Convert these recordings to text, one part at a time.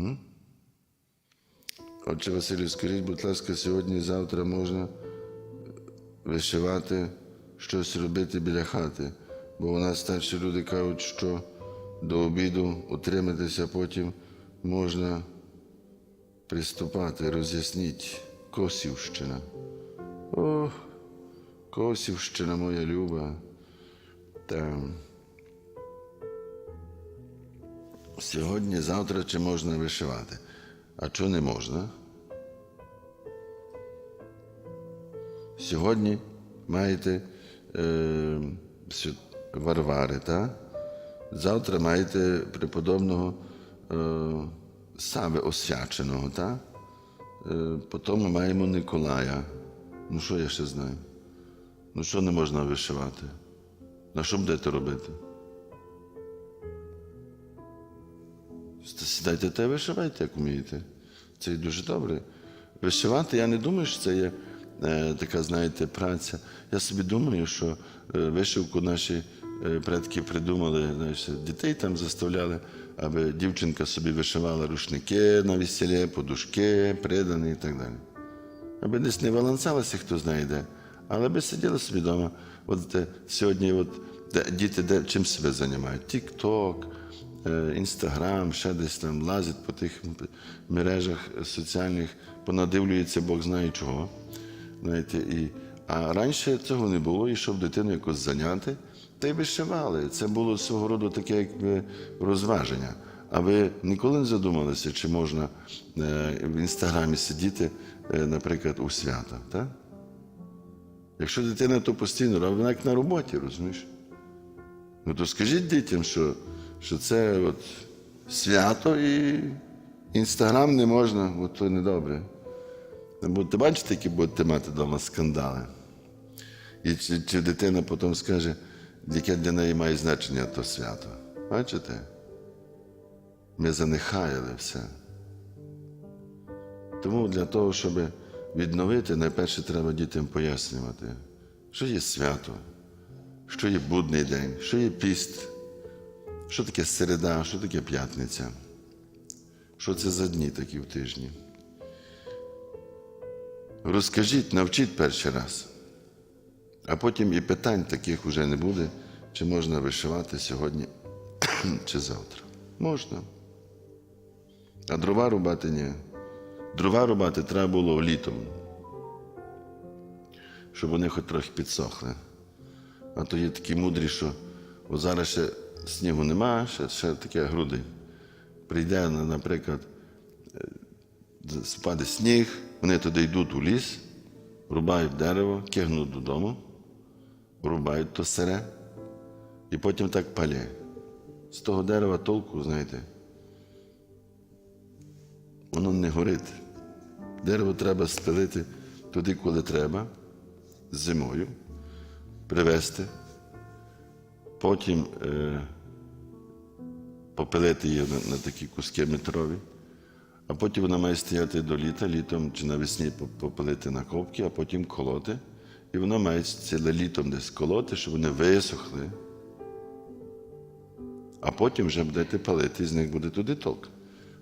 М? Отче Василю, скажіть, будь ласка, сьогодні і завтра можна вишивати, щось робити біля хати. Бо у нас старші люди кажуть, що до обіду утриматися потім можна приступати, роз'ясніть Косівщина. О, Косівщина моя люба. Там. Сьогодні, завтра чи можна вишивати? А чого не можна? Сьогодні маєте е, Варвари, так? Завтра маєте преподобного е, Сави Освяченого, так? Е, потім маємо Николая. Ну що я ще знаю? Ну що не можна вишивати? На що будете робити? Сідайте та вишивайте, як вмієте. Це дуже добре. Вишивати, я не думаю, що це є е, така, знаєте, праця. Я собі думаю, що е, вишивку наші е, предки придумали, знаєш, дітей там заставляли, аби дівчинка собі вишивала рушники на весілля, подушки, придані і так далі. Аби десь не валансалася, хто знає де, але би сиділи собі вдома. От е, сьогодні от, де, діти де, чим себе займають? Тік-ток, Інстаграм, ще десь там лазять по тих мережах соціальних, понадивлюються, Бог знає чого. Знаєте, і, а раніше цього не було, і щоб дитину якось зайняти, та й вишивали. Це було свого роду таке якби розваження. А ви ніколи не задумалися, чи можна е, в інстаграмі сидіти, е, наприклад, у свята? Так? Якщо дитина то постійно вона як на роботі, розумієш? Ну то скажіть дітям, що, що це от свято і інстаграм не можна, от то недобре. Будете бачите, які будете мати вдома скандали. І чи, чи дитина потім скаже, яке для неї має значення то свято. Бачите? Ми занехаяли все. Тому для того, щоб відновити, найперше треба дітям пояснювати, що є свято, що є будний день, що є піст, що таке середа, що таке п'ятниця, що це за дні такі в тижні. Розкажіть, навчіть перший раз, а потім і питань таких вже не буде, чи можна вишивати сьогодні чи завтра. Можна. А дрова рубати ні. Дрова рубати треба було літом, щоб вони хоч трохи підсохли. А то є такі мудрі, що зараз ще снігу нема, ще, ще таке груди. Прийде, наприклад, е, спаде сніг, вони туди йдуть у ліс, рубають дерево, кигнуть додому, рубають то сере, і потім так палє. З того дерева толку, знаєте, воно не горить. Дерево треба спилити туди, коли треба, зимою, привезти, потім е, попилити її на, на такі куски метрові, а потім вона має стояти до літа, літом чи навесні попилити на ковки, а потім колоти. І вона має ціле літом десь колоти, щоб вони висохли. А потім вже будете палити, і з них буде туди толк.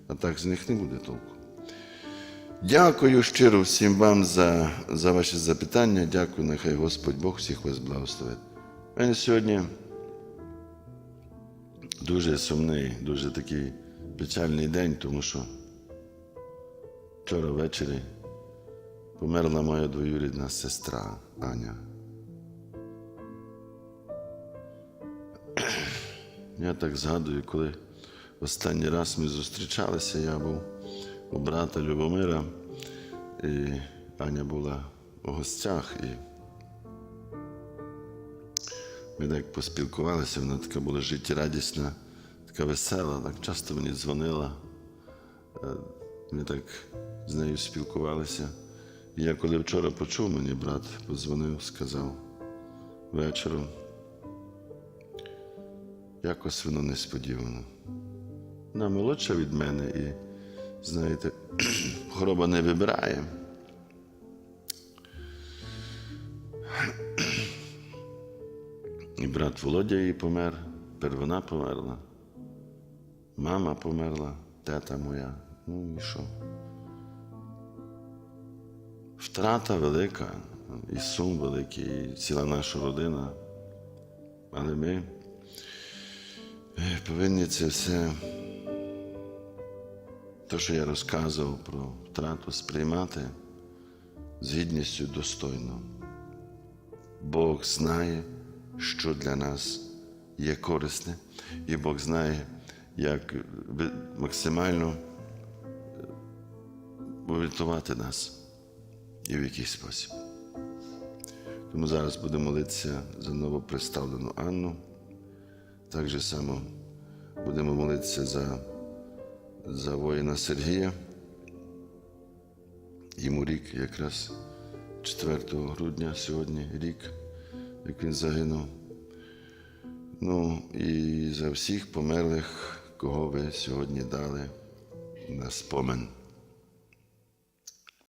А так з них не буде толку. Дякую щиро всім вам за, за ваші запитання. Дякую, нехай Господь Бог всіх вас благословить. У мене сьогодні дуже сумний, дуже такий печальний день, тому що вчора ввечері померла моя двоюрідна сестра Аня. Я так згадую, коли останній раз ми зустрічалися, я був у брата Любомира, і Аня була у гостях, і ми так поспілкувалися, вона така була життєрадісна, така весела, так часто мені дзвонила. Е, Ми так з нею спілкувалися. І я коли вчора почув, мені брат подзвонив, сказав вечором. Якось воно несподівано. Вона молодша від мене і, знаєте, хвороба не вибирає. І брат Володя її помер, тепер вона померла, мама померла, тета моя, Ну і що? Втрата велика, і сум великий, і ціла наша родина. Але ми повинні це все, те, що я розказував про втрату, сприймати з гідністю достойно. Бог знає, що для нас є корисне, і Бог знає, як максимально врятувати нас і в який спосіб. Тому зараз будемо молитися за новоприставлену Анну. Так же само будемо молитися за, за воїна Сергія. Йому рік якраз 4 грудня сьогодні рік, як він загинув. Ну і за всіх померлих, кого ви сьогодні дали на спомин.